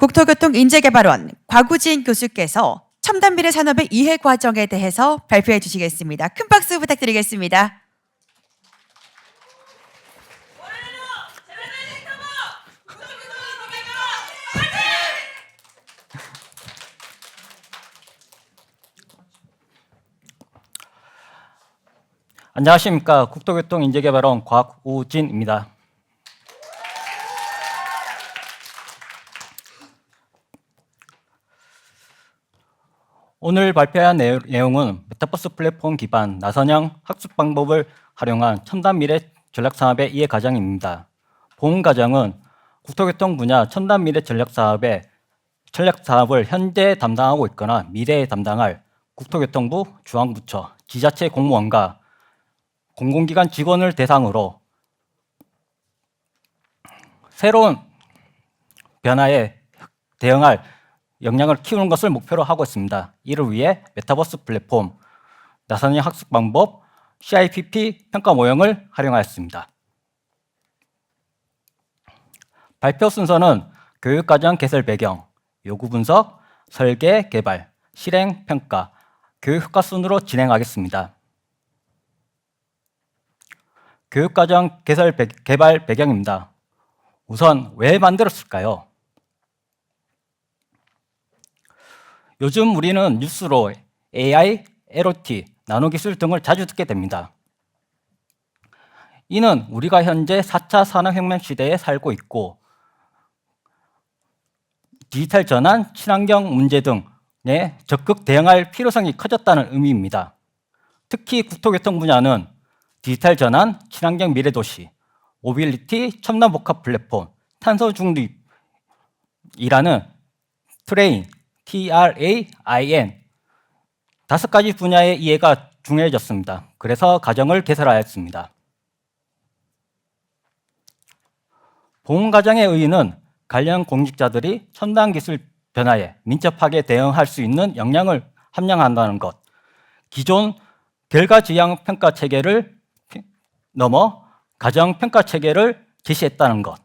국토교통 인재개발원 곽우진 교수께서 첨단 미래 산업의 이해 과정에 대해서 발표해 주시겠습니다. 큰 박수 부탁드리겠습니다. 안녕하십니까 국토교통 인재개발원 곽우진입니다. 오늘 발표한 내- 내용은 메타버스 플랫폼 기반 나선형 학습 방법을 활용한 첨단 미래 전략 사업의 이해 과정입니다. 본 과정은 국토교통 분야 첨단 미래 전략 사업의 전략 사업을 현재 담당하고 있거나 미래에 담당할 국토교통부, 중앙부처, 지자체 공무원과 공공기관 직원을 대상으로 새로운 변화에 대응할 역량을 키우는 것을 목표로 하고 있습니다. 이를 위해 메타버스 플랫폼, 나선형 학습 방법, CIPP 평가 모형을 활용하였습니다. 발표 순서는 교육과정 개설 배경, 요구 분석, 설계, 개발, 실행, 평가, 교육 효과 순으로 진행하겠습니다. 교육과정 개설 배- 개발 배경입니다. 우선 왜 만들었을까요? 요즘 우리는 뉴스로 AI, LOT, 나노기술 등을 자주 듣게 됩니다. 이는 우리가 현재 4차 산업혁명 시대에 살고 있고 디지털 전환, 친환경 문제 등에 적극 대응할 필요성이 커졌다는 의미입니다. 특히 국토교통 분야는 디지털 전환, 친환경 미래 도시, 모빌리티, 첨단 복합 플랫폼, 탄소 중립이라는 트레인, TRAIN 다섯 가지 분야의 이해가 중요해졌습니다. 그래서 가정을 개설하였습니다. 보험 가정의 의의는 관련 공직자들이 첨단 기술 변화에 민첩하게 대응할 수 있는 역량을 함양한다는 것, 기존 결과 지향 평가 체계를 피- 넘어 가정 평가 체계를 제시했다는 것,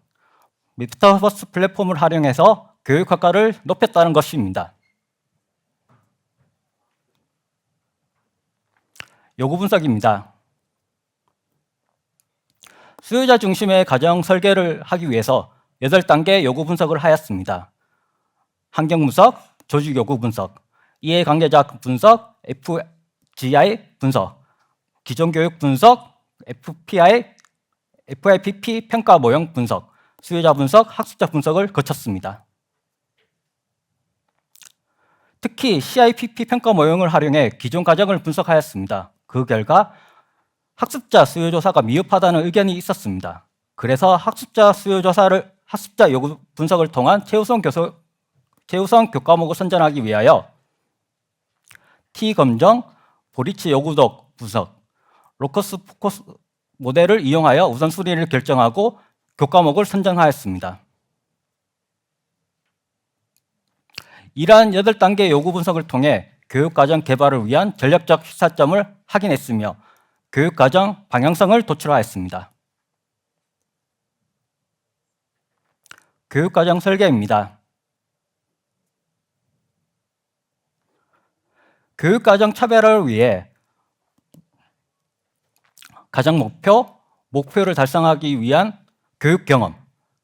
메타버스 플랫폼을 활용해서 교육 효과를 높였다는 것입니다. 요구 분석입니다. 수요자 중심의 가정 설계를 하기 위해서 8단계 요구 분석을 하였습니다. 환경 분석, 조직 요구 분석, 이해 관계자 분석, FGI 분석, 기존 교육 분석, FPI, FIPP 평가 모형 분석, 수요자 분석, 학습자 분석을 거쳤습니다. 특히 CIPP 평가 모형을 활용해 기존 과정을 분석하였습니다. 그 결과 학습자 수요 조사가 미흡하다는 의견이 있었습니다. 그래서 학습자 수요 조사를 학습자 요구 분석을 통한 최우선 교수 최우선 교과목을 선정하기 위하여 T 검정, 보리치 요구독 분석, 로커스 포커스 모델을 이용하여 우선순위를 결정하고 교과목을 선정하였습니다. 이러한 8단계 요구 분석을 통해 교육과정 개발을 위한 전략적 시사점을 확인했으며 교육과정 방향성을 도출하였습니다. 교육과정 설계입니다. 교육과정 차별화를 위해 가장 목표, 목표를 달성하기 위한 교육 경험,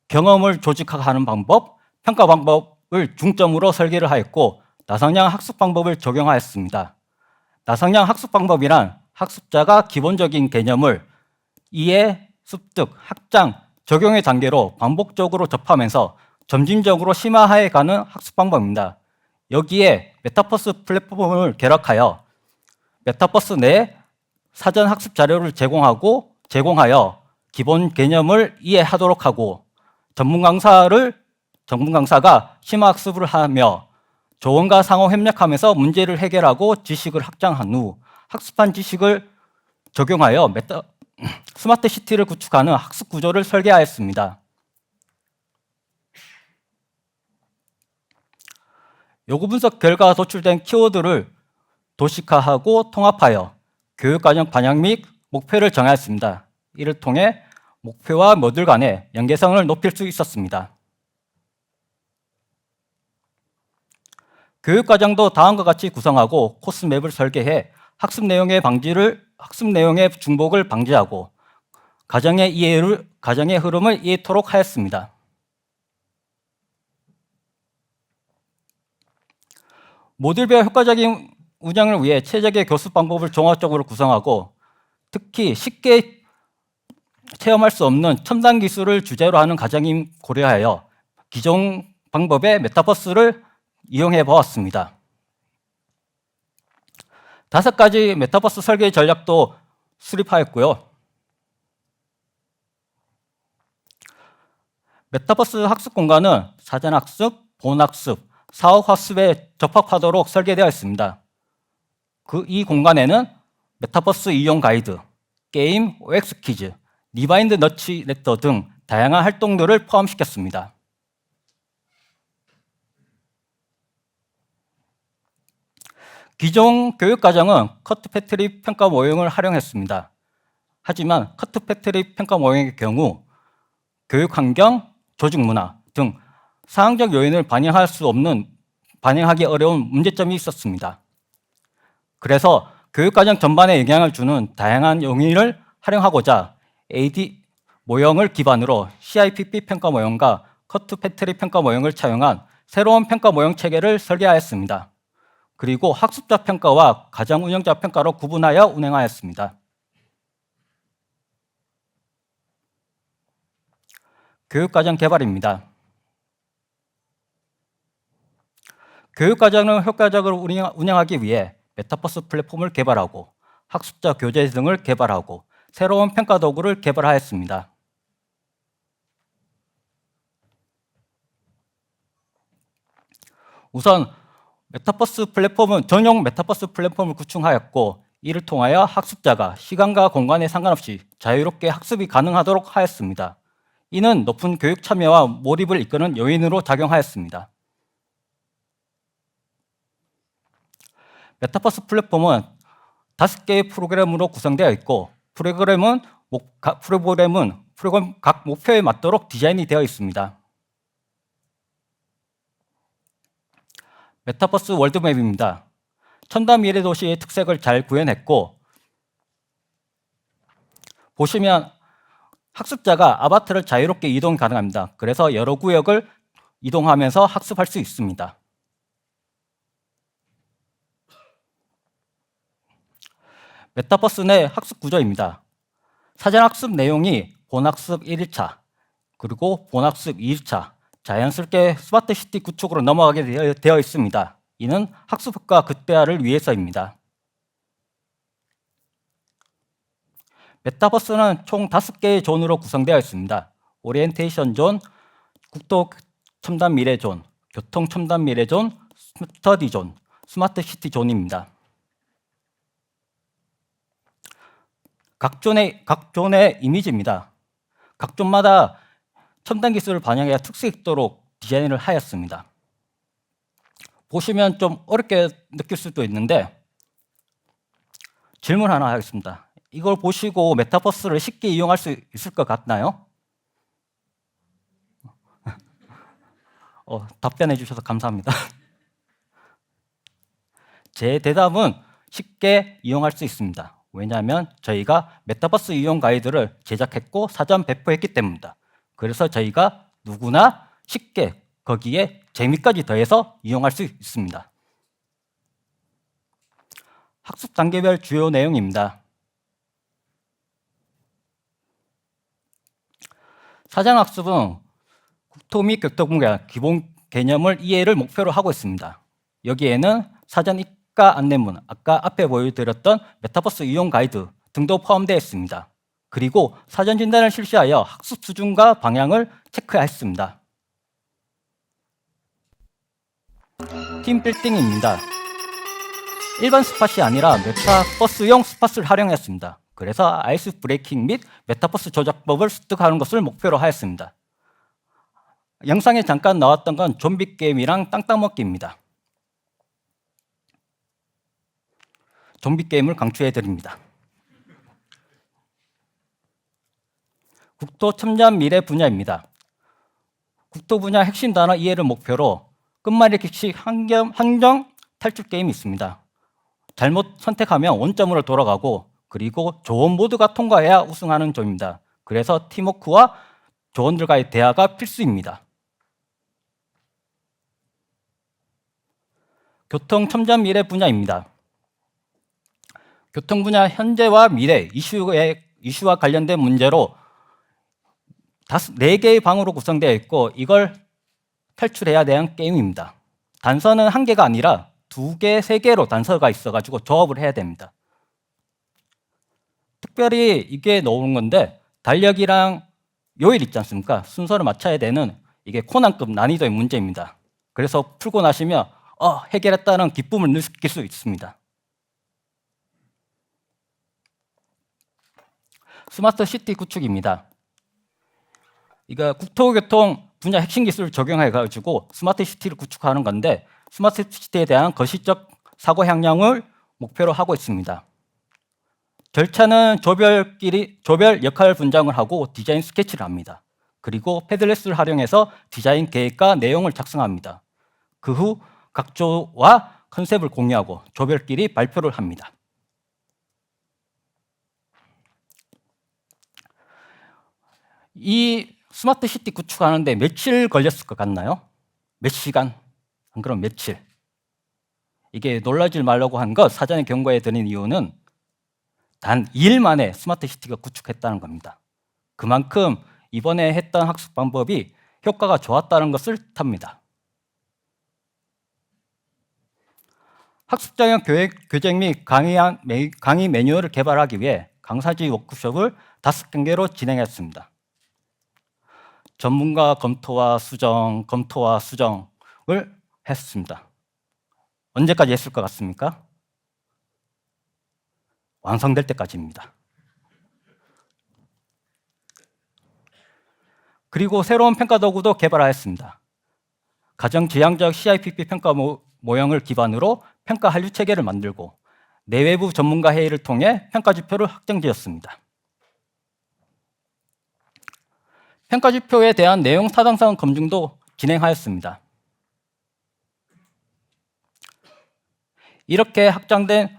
경험을 조직화하는 방법, 평가 방법을 중점으로 설계를 하였고 나성량 학습 방법을 적용하였습니다. 나성량 학습 방법이란 학습자가 기본적인 개념을 이해, 습득, 확장, 적용의 단계로 반복적으로 접하면서 점진적으로 심화해 가는 학습 방법입니다. 여기에 메타버스 플랫폼을 결합하여 메타버스 내 사전 학습 자료를 제공하고 제공하여 기본 개념을 이해하도록 하고 전문 강사를 전문 강사가 심화 학습을 하며 조언과 상호 협력하면서 문제를 해결하고 지식을 확장한 후 학습한 지식을 적용하여 메타, 스마트 시티를 구축하는 학습 구조를 설계하였습니다. 요구 분석 결과 도출된 키워드를 도식화하고 통합하여 교육과정 반영 및 목표를 정하였습니다. 이를 통해 목표와 모듈 간의 연계성을 높일 수 있었습니다. 교육과정도 다음과 같이 구성하고 코스맵을 설계해 학습 내용의 방지를 학습 내용의 중복을 방지하고 가정의 이해를 가정의 흐름을 이해토록 하였습니다. 모듈별 효과적인 운영을 위해 최적의 교수 방법을 종합적으로 구성하고 특히 쉽게 체험할 수 없는 첨단 기술을 주제로 하는 과정임 고려하여 기존 방법의 메타버스를 이용해 보았습니다. 다섯 가지 메타버스 설계 전략도 수립하였고요. 메타버스 학습 공간은 사전 학습, 본 학습, 사업 학습에 접합하도록 설계되어 있습니다. 그 이 공간에는 메타버스 이용 가이드, 게임, OX 퀴즈, 리바인드 너치 레터 등 다양한 활동들을 포함시켰습니다. 기존 교육과정은 커트 패트리 평가 모형을 활용했습니다. 하지만 커트 패트리 평가 모형의 경우 교육 환경, 조직 문화 등 상황적 요인을 반영할 수 없는 반영하기 어려운 문제점이 있었습니다. 그래서 교육과정 전반에 영향을 주는 다양한 용인을 활용하고자 AD 모형을 기반으로 CIPP 평가 모형과 커트 패트리 평가 모형을 차용한 새로운 평가 모형 체계를 설계하였습니다. 그리고 학습자 평가와 가정 운영자 평가로 구분하여 운행하였습니다. 교육과정 개발입니다. 교육과정을 효과적으로 운영- 운영하기 위해 메타버스 플랫폼을 개발하고 학습자 교재 등을 개발하고 새로운 평가 도구를 개발하였습니다. 우선 메타버스 플랫폼은 전용 메타버스 플랫폼을 구축하였고 이를 통하여 학습자가 시간과 공간에 상관없이 자유롭게 학습이 가능하도록 하였습니다. 이는 높은 교육 참여와 몰입을 이끄는 요인으로 작용하였습니다. 메타버스 플랫폼은 다섯 개의 프로그램으로 구성되어 있고 프로그램은 프로그램은 프로그램 각 목표에 맞도록 디자인이 되어 있습니다. 메타버스 월드맵입니다. 첨단 미래 도시의 특색을 잘 구현했고 보시면 학습자가 아바타를 자유롭게 이동 가능합니다. 그래서 여러 구역을 이동하면서 학습할 수 있습니다. 메타버스 내 학습 구조입니다. 사전 학습 내용이 본학습 1일차, 그리고 본학습 2일차, 자연스럽게 스마트 시티 구축으로 넘어가게 되어, 있습니다. 이는 학습 효과 극대화를 위해서입니다. 메타버스는 총 5개의 존으로 구성되어 있습니다. 오리엔테이션 존, 국도 첨단 미래 존, 교통 첨단 미래 존, 스터디 존, 스마트 시티 존입니다. 각 존의 각 존의 이미지입니다. 각 존마다 첨단 기술을 반영해야 특색 있도록 디자인을 하였습니다. 보시면 좀 어렵게 느낄 수도 있는데 질문 하나 하겠습니다. 이걸 보시고 메타버스를 쉽게 이용할 수 있을 것 같나요? 어, 답변해 주셔서 감사합니다. 제 대답은 쉽게 이용할 수 있습니다. 왜냐하면 저희가 메타버스 이용 가이드를 제작했고 사전 배포했기 때문입니다. 그래서 저희가 누구나 쉽게 거기에 재미까지 더해서 이용할 수 있습니다. 학습 단계별 주요 내용입니다. 사전 학습은 국토 및 교통분야 기본 개념을 이해를 목표로 하고 있습니다. 여기에는 사전 입가 안내문, 아까 앞에 보여드렸던 메타버스 이용 가이드 등도 포함되어 있습니다. 그리고 사전 진단을 실시하여 학습 수준과 방향을 체크했습니다. 팀 빌딩입니다. 일반 스팟이 아니라 메타버스용 스팟을 활용했습니다. 그래서 아이스 브레이킹 및 메타버스 조작법을 습득하는 것을 목표로 하였습니다. 영상에 잠깐 나왔던 건 좀비 게임이랑 땅땅 먹기입니다. 좀비 게임을 강추해 드립니다. 국토 첨단 미래 분야입니다. 국토 분야 핵심 단어 이해를 목표로 끝말잇 기식 한경, 한정 탈출 게임이 있습니다. 잘못 선택하면 원점으로 돌아가고 그리고 조언 모두가 통과해야 우승하는 점입니다. 그래서 팀워크와 조언들과의 대화가 필수입니다. 교통 첨단 미래 분야입니다. 교통 분야 현재와 미래 이슈에, 이슈와 관련된 문제로 다섯, 네 개의 방으로 구성되어 있고 이걸 탈출해야 되는 게임입니다. 단서는 한 개가 아니라 두 개, 세 개로 단서가 있어가지고 조합을 해야 됩니다. 특별히 이게 넣은 건데 달력이랑 요일 있지 않습니까? 순서를 맞춰야 되는 이게 코난급 난이도의 문제입니다. 그래서 풀고 나시면 어, 해결했다는 기쁨을 느낄 수 있습니다. 스마트 시티 구축입니다. 이거 국토교통 분야 핵심 기술을 적용해 가지고 스마트 시티를 구축하는 건데 스마트 시티에 대한 거시적 사고 향량을 목표로 하고 있습니다. 절차는 조별끼리 조별 역할 분장을 하고 디자인 스케치를 합니다. 그리고 패들렛을 활용해서 디자인 계획과 내용을 작성합니다. 그 후 각조와 컨셉을 공유하고 조별끼리 발표를 합니다. 이 스마트 시티 구축하는데 며칠 걸렸을 것 같나요? 몇 시간? 안 그럼 며칠? 이게 놀라지 말라고 한 것 사전에 경고해 드린 이유는 단 2일 만에 스마트 시티가 구축했다는 겁니다. 그만큼 이번에 했던 학습 방법이 효과가 좋았다는 것을 뜻합니다. 학습장의 교육, 교재 및 강의안, 매- 강의 매뉴얼을 개발하기 위해 강사지 워크숍을 다섯 경계로 진행했습니다. 전문가 검토와 수정, 검토와 수정을 했습니다. 언제까지 했을 것 같습니까? 완성될 때까지입니다. 그리고 새로운 평가 도구도 개발하였습니다. 가정 지향적 CIPP 평가 모, 모형을 기반으로 평가 한류 체계를 만들고 내외부 전문가 회의를 통해 평가 지표를 확정지었습니다. 평가 지표에 대한 내용 타당성 검증도 진행하였습니다. 이렇게 확장된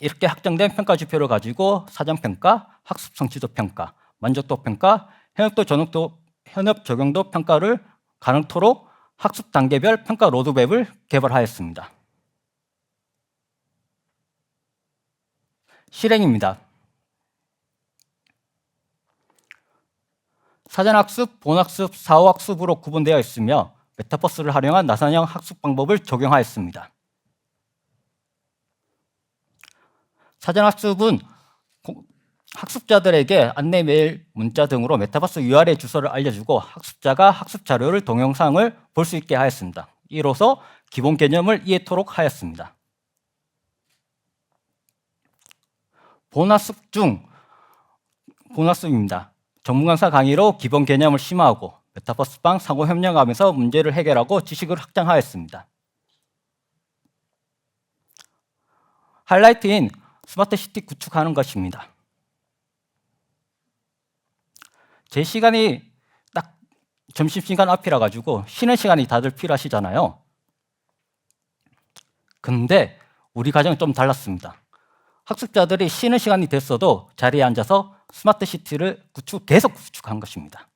이렇게 확정된 평가 지표를 가지고 사전 평가, 학습 성취도 평가, 만족도 평가, 현업도 전업도 현업 적용도 평가를 가능토록 학습 단계별 평가 로드맵을 개발하였습니다. 실행입니다. 사전학습, 본학습, 사후학습으로 구분되어 있으며 메타버스를 활용한 나선형 학습 방법을 적용하였습니다. 사전학습은 고- 학습자들에게 안내 메일, 문자 등으로 메타버스 URL 주소를 알려주고 학습자가 학습 자료를 동영상을 볼 수 있게 하였습니다. 이로써 기본 개념을 이해토록 하였습니다. 본학습 중 본학습입니다. 전문 강사 강의로 기본 개념을 심화하고 메타버스방 상호 협력하면서 문제를 해결하고 지식을 확장하였습니다. 하이라이트인 스마트 시티 구축하는 것입니다. 제 시간이 딱 점심시간 앞이라 가지고 쉬는 시간이 다들 필요하시잖아요. 근데 우리 가정은 좀 달랐습니다. 학습자들이 쉬는 시간이 됐어도 자리에 앉아서 스마트 시티를 구축, 계속 구축한 것입니다.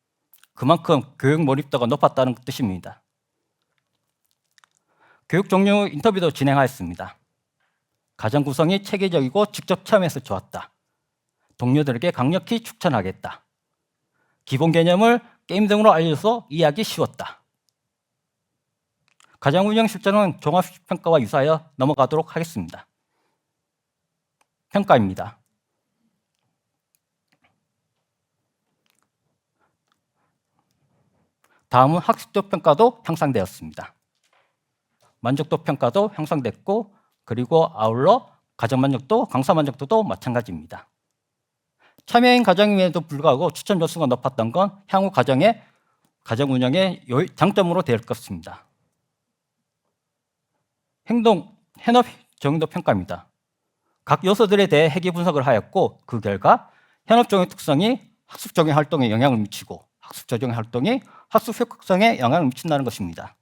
그만큼 교육 몰입도가 높았다는 뜻입니다. 교육 종류 인터뷰도 진행하였습니다. 가정 구성이 체계적이고 직접 체험해서 좋았다. 동료들에게 강력히 추천하겠다. 기본 개념을 게임 등으로 알려서 이해하기 쉬웠다. 가정 운영 실전은 종합 평가와 유사하여 넘어가도록 하겠습니다. 평가입니다. 다음은 학습도 평가도 향상되었습니다. 만족도 평가도 향상됐고 그리고 아울러 가정 만족도, 강사 만족도도 마찬가지입니다. 참여인 가정임에도 불구하고 추천 조수가 높았던 건 향후 가정의 가정 운영의 요- 장점으로 될 것입니다. 행동, 현업 정도 평가입니다. 각 요소들에 대해 회계 분석을 하였고 그 결과 현업 적용 특성이 학습 적용 활동에 영향을 미치고 학습 적용 활동이 학습 효과성에 영향을 미친다는 것입니다.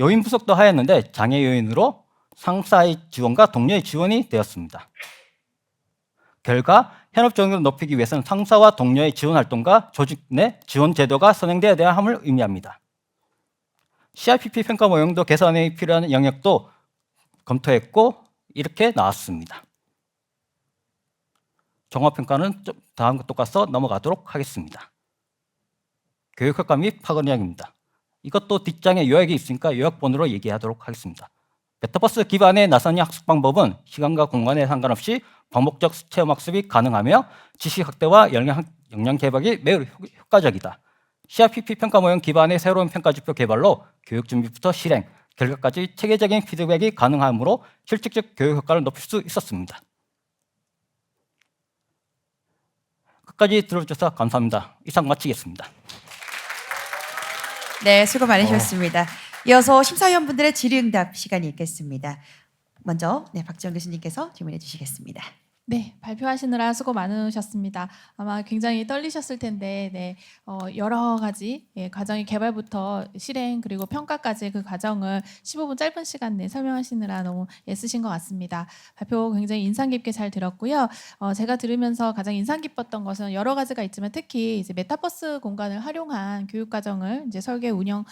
요인 분석도 하였는데 장애 요인으로 상사의 지원과 동료의 지원이 되었습니다. 결과 현업 적용을 높이기 위해서는 상사와 동료의 지원 활동과 조직 내 지원 제도가 선행되어야 함을 의미합니다. CRPP 평가 모형도 개선에 필요한 영역도 검토했고 이렇게 나왔습니다. 종합평가는 좀 다음 것 똑같아서 넘어가도록 하겠습니다. 교육효과 및 파급력입니다. 이것도 뒷장에 요약이 있으니까 요약본으로 얘기하도록 하겠습니다. 메타버스 기반의 나선이 학습 방법은 시간과 공간에 상관없이 반복적 체험 학습이 가능하며 지식 확대와 역량, 역량 개발이 매우 효- 효과적이다. CRPP 평가 모형 기반의 새로운 평가 지표 개발로 교육 준비부터 실행, 결과까지 체계적인 피드백이 가능하므로 실질적 교육 효과를 높일 수 있었습니다. 끝까지 들어주셔서 감사합니다. 이상 마치겠습니다. 네, 수고 많으셨습니다. 이어서 심사위원분들의 질의응답 시간이 있겠습니다. 먼저 네, 박지원 교수님께서 질문해 주시겠습니다. 네, 발표하시느라 수고 많으셨습니다. 아마 굉장히 떨리셨을 텐데, 네, 어, 여러 가지 예, 과정의 개발부터 실행 그리고 평가까지 그 과정을 15분 짧은 시간 내에 설명하시느라 너무 애쓰신 것 같습니다. 발표 굉장히 인상 깊게 잘 들었고요. 어, 제가 들으면서 가장 인상 깊었던 것은 여러 가지가 있지만 특히 이제 메타버스 공간을 활용한 교육 과정을 이제 설계 운영해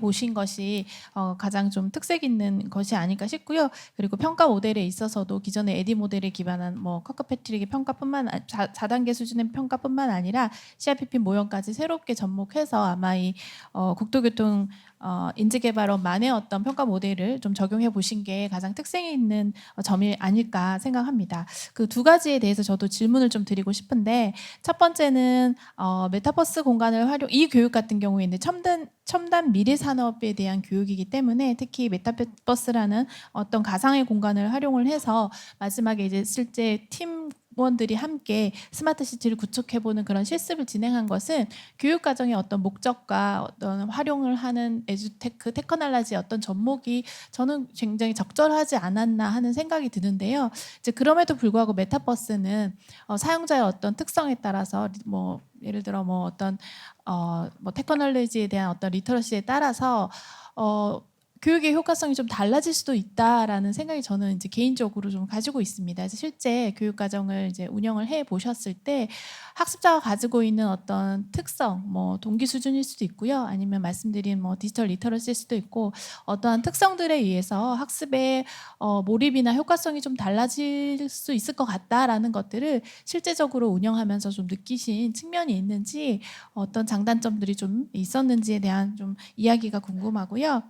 보신 것이 어, 가장 좀 특색 있는 것이 아닐까 싶고요. 그리고 평가 모델에 있어서도 기존의 에디 모델에 기반한 뭐 커커패트릭의 평가뿐만 아- 자, 4단계 수준의 평가뿐만 아니라 CRPP 모형까지 새롭게 접목해서 아마 이 어, 국토교통 어, 인지개발원만의 어떤 평가 모델을 좀 적용해 보신 게 가장 특색이 있는 어, 점이 아닐까 생각합니다. 그 두 가지에 대해서 저도 질문을 좀 드리고 싶은데 첫 번째는 어, 메타버스 공간을 활용 이 교육 같은 경우에 는 첨단 첨단 미래 산업에 대한 교육이기 때문에 특히 메타버스라는 어떤 가상의 공간을 활용을 해서 마지막에 이제 실제 팀 원들이 함께 스마트 시티를 구축해보는 그런 실습을 진행한 것은 교육 과정의 어떤 목적과 어떤 활용을 하는 에듀테크 테크놀라지의 어떤 접목이 저는 굉장히 적절하지 않았나 하는 생각이 드는데요. 이제 그럼에도 불구하고 메타버스는 어, 사용자의 어떤 특성에 따라서 리- 뭐 예를 들어 뭐 어떤 어뭐 테크놀로지에 대한 어떤 리터러시에 따라서 어 교육의 효과성이 좀 달라질 수도 있다라는 생각이 저는 이제 개인적으로 좀 가지고 있습니다. 실제 교육 과정을 이제 운영을 해 보셨을 때 학습자가 가지고 있는 어떤 특성, 뭐 동기 수준일 수도 있고요. 아니면 말씀드린 뭐 디지털 리터러시일 수도 있고 어떠한 특성들에 의해서 학습의 어, 몰입이나 효과성이 좀 달라질 수 있을 것 같다라는 것들을 실제적으로 운영하면서 좀 느끼신 측면이 있는지 어떤 장단점들이 좀 있었는지에 대한 좀 이야기가 궁금하고요.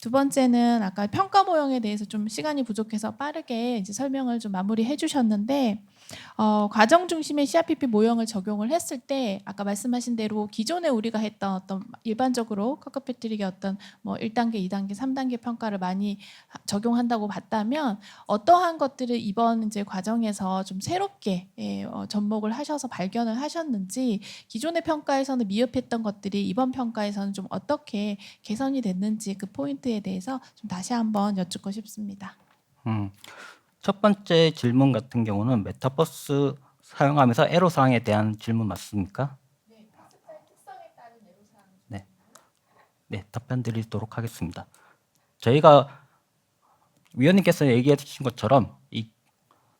두 번째는 아까 평가 모형에 대해서 좀 시간이 부족해서 빠르게 이제 설명을 좀 마무리해 주셨는데 어, 과정 중심의 CRPP 모형을 적용을 했을 때 아까 말씀하신 대로 기존에 우리가 했던 어떤 일반적으로 커커패트릭의 어떤 뭐 1단계, 2단계, 3단계 평가를 많이 하- 적용한다고 봤다면 어떠한 것들을 이번 이제 과정에서 좀 새롭게 예, 어, 접목을 하셔서 발견을 하셨는지 기존의 평가에서는 미흡했던 것들이 이번 평가에서는 좀 어떻게 개선이 됐는지 그 포인트에 대해서 좀 다시 한번 여쭙고 싶습니다. 음, 첫 번째 질문 같은 경우는 메타버스 사용하면서 애로사항에 대한 질문 맞습니까? 네. 네, 답변 드리도록 하겠습니다. 저희가 위원님께서 얘기해 주신 것처럼 이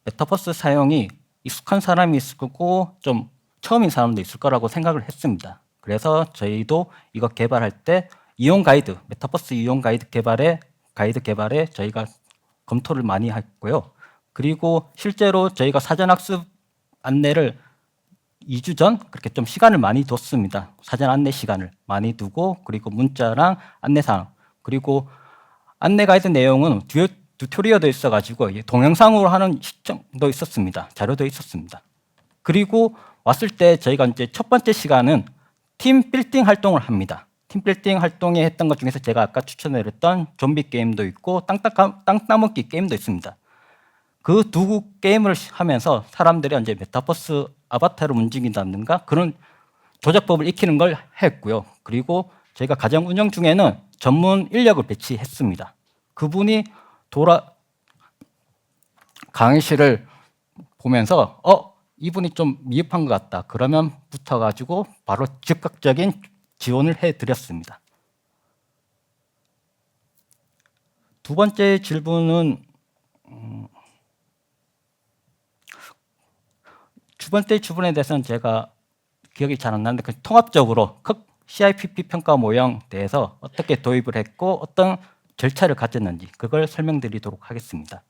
메타버스 사용이 익숙한 사람이 있을 거고 좀 처음인 사람도 있을 거라고 생각을 했습니다. 그래서 저희도 이거 개발할 때 이용 가이드, 메타버스 이용 가이드 개발에 가이드 개발에 저희가 검토를 많이 했고요. 그리고 실제로 저희가 사전 학습 안내를 2주 전 그렇게 좀 시간을 많이 뒀습니다. 사전 안내 시간을 많이 두고 그리고 문자랑 안내사항 그리고 안내 가이드 내용은 듀, 튜토리얼도 있어가지고 동영상으로 하는 시점도 있었습니다. 자료도 있었습니다. 그리고 왔을 때 저희가 이제 첫 번째 시간은 팀 빌딩 활동을 합니다. 팀 빌딩 활동에 했던 것 중에서 제가 아까 추천해드렸던 좀비 게임도 있고 땅, 땅 따먹기 게임도 있습니다. 그 두 게임을 하면서 사람들이 이제 메타버스 아바타를 움직인다든가 그런 조작법을 익히는 걸 했고요. 그리고 저희가 가정 운영 중에는 전문 인력을 배치했습니다. 그분이 돌아 강의실을 보면서 어 이분이 좀 미흡한 것 같다. 그러면 붙어가지고 바로 즉각적인 지원을 해드렸습니다. 두 번째 질문은 음, 두 번째 질문에 대해서는 제가 기억이 잘 안 나는데 그 통합적으로 크- CIPP 평가 모형에 대해서 어떻게 도입을 했고 어떤 절차를 가졌는지 그걸 설명드리도록 하겠습니다.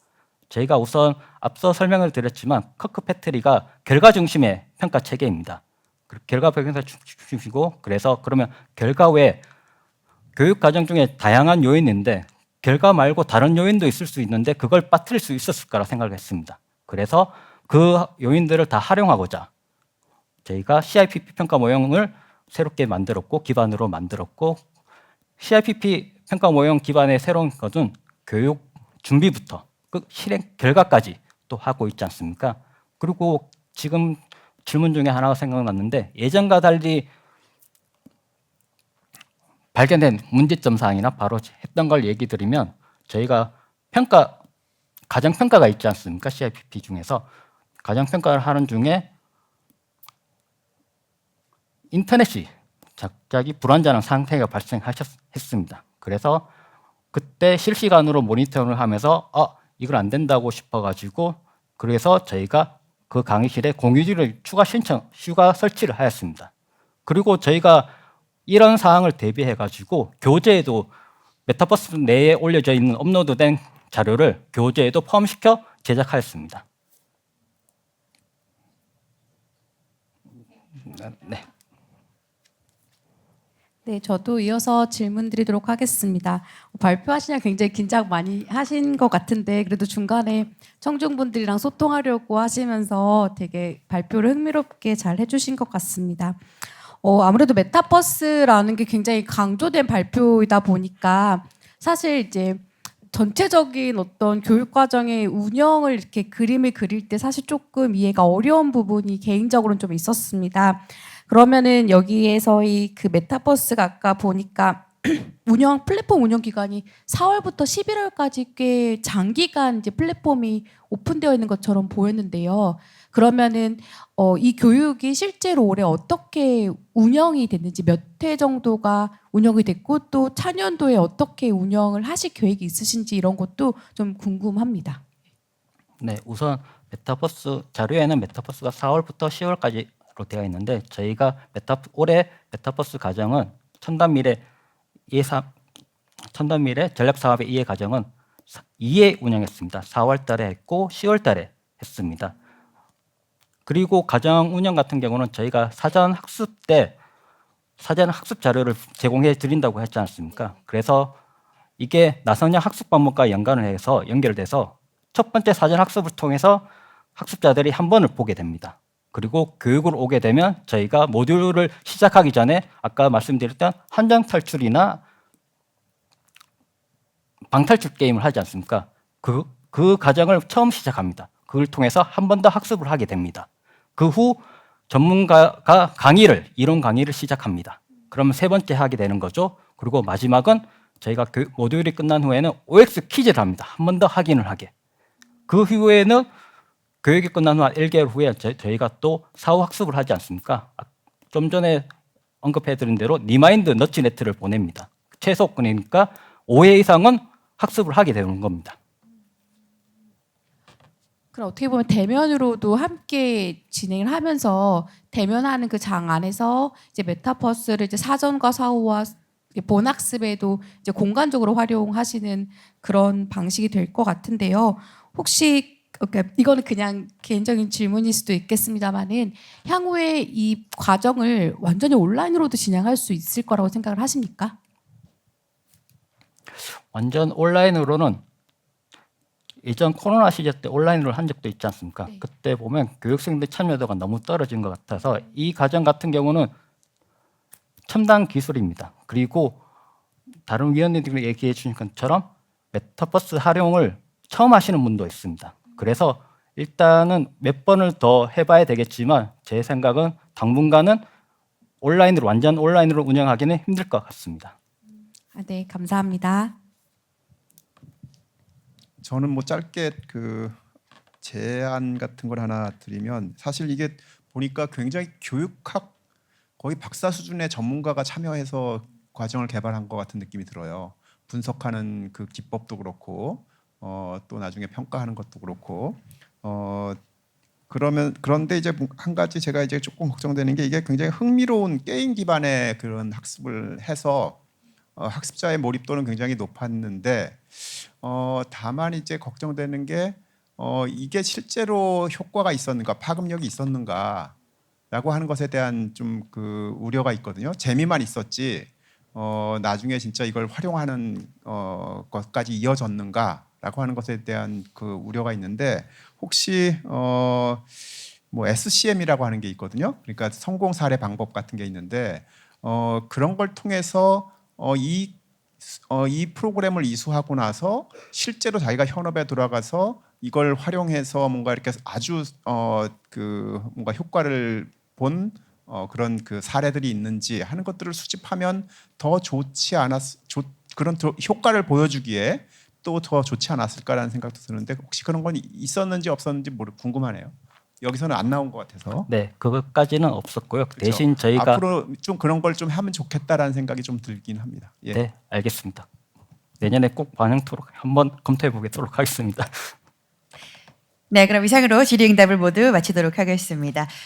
저희가 우선 앞서 설명을 드렸지만 커크 패트리가 결과 중심의 평가 체계입니다. 그 결과 평가 중심이고 그래서 그러면 결과 외에 교육 과정 중에 다양한 요인인데 결과 말고 다른 요인도 있을 수 있는데 그걸 빠뜨릴 수 있었을까라 생각을 했습니다. 그래서 그 요인들을 다 활용하고자 저희가 CIPP 평가 모형을 새롭게 만들었고 기반으로 만들었고 CIPP 평가 모형 기반의 새로운 것은 교육 준비부터 그 실행 결과까지 또 하고 있지 않습니까? 그리고 지금 질문 중에 하나가 생각났는데 예전과 달리 발견된 문제점 사항이나 바로 했던 걸 얘기 드리면 저희가 평가 가정 평가가 있지 않습니까? CIPP 중에서 가정 평가를 하는 중에 인터넷이 갑자기 불안전한 상태가 발생했습니다. 그래서 그때 실시간으로 모니터링을 하면서 아 이걸 안 된다고 싶어가지고 그래서 저희가 그 강의실에 공유지를 추가 신청, 추가 설치를 하였습니다. 그리고 저희가 이런 사항을 대비해 가지고 교재에도 메타버스 내에 올려져 있는 업로드된 자료를 교재에도 포함시켜 제작하였습니다. 네. 네, 저도 이어서 질문 드리도록 하겠습니다. 발표하시냐 굉장히 긴장 많이 하신 것 같은데 그래도 중간에 청중분들이랑 소통하려고 하시면서 되게 발표를 흥미롭게 잘 해주신 것 같습니다. 어, 아무래도 메타버스라는 게 굉장히 강조된 발표이다 보니까 사실 이제 전체적인 어떤 교육 과정의 운영을 이렇게 그림을 그릴 때 사실 조금 이해가 어려운 부분이 개인적으로는 좀 있었습니다. 그러면은 여기에서의 그 메타버스가 아까 보니까 운영 플랫폼 운영 기간이 4월부터 11월까지 꽤 장기간 이제 플랫폼이 오픈되어 있는 것처럼 보였는데요. 그러면은 어, 이 교육이 실제로 올해 어떻게 운영이 됐는지 몇 회 정도가 운영이 됐고 또 차년도에 어떻게 운영을 하실 계획이 있으신지 이런 것도 좀 궁금합니다. 네, 우선 메타버스 자료에는 메타버스가 4월부터 10월까지로 되어 있는데 저희가 메타 올해 메타버스 과정은 첨단 미래 예상 첨단 미래 전략 사업의 이해 과정은 2회 운영했습니다. 4월 달에 했고 10월 달에 했습니다. 그리고 가정 운영 같은 경우는 저희가 사전 학습 때 사전 학습 자료를 제공해 드린다고 했지 않습니까? 그래서 이게 나성형 학습 방법과 연관을 해서 연결돼서 첫 번째 사전 학습을 통해서 학습자들이 한 번을 보게 됩니다. 그리고 교육을 오게 되면 저희가 모듈을 시작하기 전에 아까 말씀드렸던 한정 탈출이나 방탈출 게임을 하지 않습니까? 그, 그 과정을 처음 시작합니다. 그걸 통해서 한 번 더 학습을 하게 됩니다. 그 후 전문가가 강의를, 이론 강의를 시작합니다. 그러면 세 번째 하게 되는 거죠. 그리고 마지막은 저희가 그 모듈이 끝난 후에는 OX 퀴즈를 합니다. 한 번 더 확인을 하게. 그 후에는 교육이 끝난 후한 1개월 후에 저, 저희가 또 사후 학습을 하지 않습니까? 아, 좀 전에 언급해드린 대로 리마인드 너치네트를 보냅니다. 최소 그러니까 5회 이상은 학습을 하게 되는 겁니다. 그럼 어떻게 보면 대면으로도 함께 진행을 하면서 대면하는 그 장 안에서 이제 메타버스를 이제 사전과 사후와 본학습에도 이제 공간적으로 활용하시는 그런 방식이 될 것 같은데요. 혹시 그러니까 이거는 그냥 개인적인 질문일 수도 있겠습니다만은 향후에 이 과정을 완전히 온라인으로도 진행할 수 있을 거라고 생각을 하십니까? 완전 온라인으로는 예전 코로나 시절 때 온라인으로 한 적도 있지 않습니까? 네. 그때 보면 교육생들 참여도가 너무 떨어진 것 같아서 이 과정 같은 경우는 첨단 기술입니다. 그리고 다른 위원님들이 얘기해 주신 것처럼 메타버스 활용을 처음 하시는 분도 있습니다. 그래서 일단은 몇 번을 더 해봐야 되겠지만 제 생각은 당분간은 온라인으로 완전 온라인으로 운영하기는 힘들 것 같습니다. 아, 네, 감사합니다. 저는 뭐 짧게 그 제안 같은 걸 하나 드리면 사실 이게 보니까 굉장히 교육학 거의 박사 수준의 전문가가 참여해서 과정을 개발한 것 같은 느낌이 들어요. 분석하는 그 기법도 그렇고 어, 또 나중에 평가하는 것도 그렇고 어, 그러면 그런데 이제 한 가지 제가 이제 조금 걱정되는 게 이게 굉장히 흥미로운 게임 기반의 그런 학습을 해서 어, 학습자의 몰입도는 굉장히 높았는데 어, 다만 이제 걱정되는 게 어, 이게 실제로 효과가 있었는가 파급력이 있었는가라고 하는 것에 대한 좀 그 우려가 있거든요. 재미만 있었지 어, 나중에 진짜 이걸 활용하는 어, 것까지 이어졌는가라고 하는 것에 대한 그 우려가 있는데 혹시 어, 뭐 SCM이라고 하는 게 있거든요. 그러니까 성공 사례 방법 같은 게 있는데 어, 그런 걸 통해서 어, 이 어, 이 프로그램을 이수하고 나서 실제로 자기가 현업에 들어가서 이걸 활용해서 뭔가 이렇게 아주 어, 그 뭔가 효과를 본 어, 그런 그 사례들이 있는지 하는 것들을 수집하면 더 좋지 않았 좋, 그런 더 효과를 보여주기에 또 더 좋지 않았을까라는 생각도 드는데 혹시 그런 건 있었는지 없었는지 모르 궁금하네요. 여기서는 안 나온 것 같아서. 네, 그것까지는 없었고요. 그렇죠? 대신 저희가 앞으로 좀 그런 걸 좀 하면 좋겠다라는 생각이 좀 들긴 합니다. 예. 네, 알겠습니다. 내년에 꼭 반영토록 한번 검토해 보도록 하겠습니다. 네, 그럼 이상으로 질의응답을 모두 마치도록 하겠습니다.